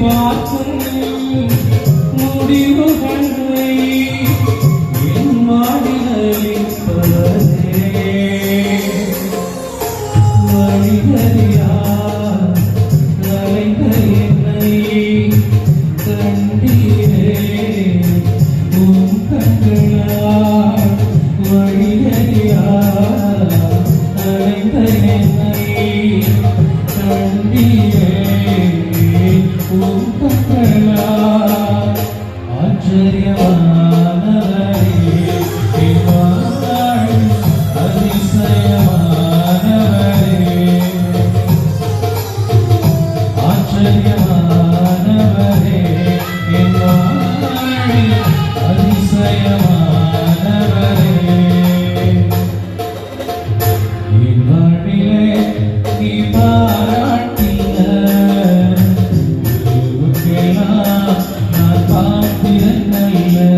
பார்க்கும் முடிவுகளை என் மாடிகளில் வழிகறியா கலைந்த என்னை கண்டீரே உன் கண்களால் வழிகறியா கலைந்த என்னை கண்டீரே Oh. Happy at night,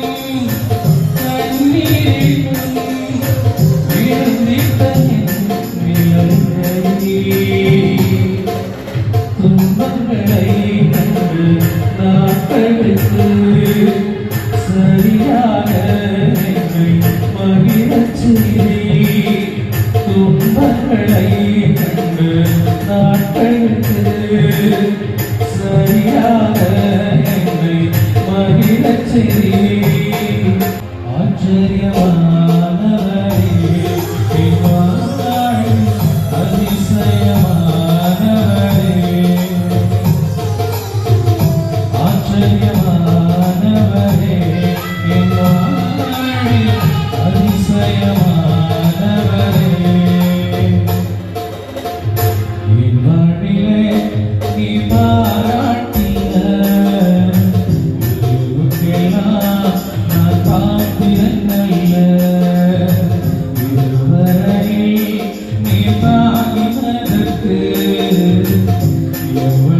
நாட்களுக்கு சரியாக என்னை மகிழச் Deus.